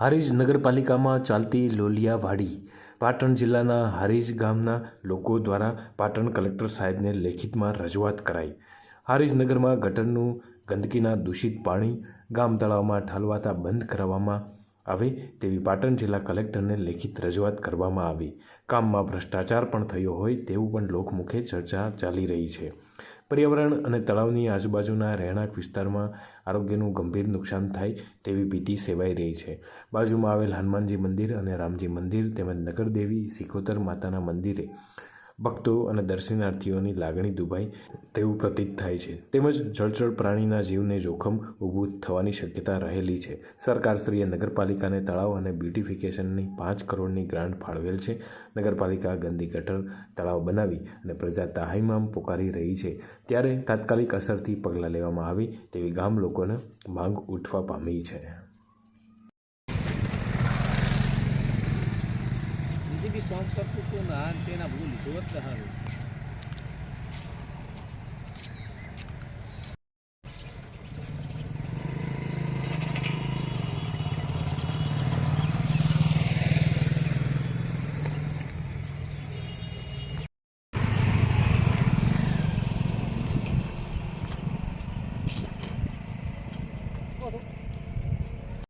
હારીજ નગરપાલિકામાં ચાલતી લોલિયાવાડી, પાટણ જિલ્લાના હારીજ ગામના લોકો દ્વારા પાટણ કલેક્ટર સાહેબને લેખિતમાં રજૂઆત કરાઈ. હારીજ નગરમાં ગટરનું ગંદકીના દૂષિત પાણી ગામ તળાવમાં ઠાલવાતા બંધ કરાવવામાં આવે તેવી પાટણ જિલ્લા કલેક્ટરને લેખિત રજૂઆત કરવામાં આવી. કામમાં ભ્રષ્ટાચાર પણ થયો હોય તેવું પણ લોકમુખે ચર્ચા ચાલી રહી છે. પર્યાવરણ અને તળાવની આજુબાજુના રહેણાંક વિસ્તારમાં આરોગ્યનું ગંભીર નુકસાન થાય તેવી ભીતિ સેવાઈ રહી છે. બાજુમાં આવેલ હનુમાનજી મંદિર અને રામજી મંદિર તેમજ નગરદેવી સિકોતર માતાના મંદિરે ભક્તો અને દર્શનાર્થીઓની લાગણી દુભાઈ તેવું પ્રતીત થાય છે. તેમજ જળચર પ્રાણીના જીવને જોખમ ઊભું થવાની શક્યતા રહેલી છે. સરકારશ્રીએ નગરપાલિકાને તળાવ અને બ્યુટિફિકેશનની પાંચ કરોડની ગ્રાન્ટ ફાળવેલ છે. નગરપાલિકા ગંદી ગટર, તળાવ બનાવી અને પ્રજા તાહીમામ પોકારી રહી છે. ત્યારે તાત્કાલિક અસરથી પગલાં લેવામાં આવી તેવી ગામ લોકોને માંગ ઉઠવા પામી છે. ને તેના ભૂલ જોવત સારું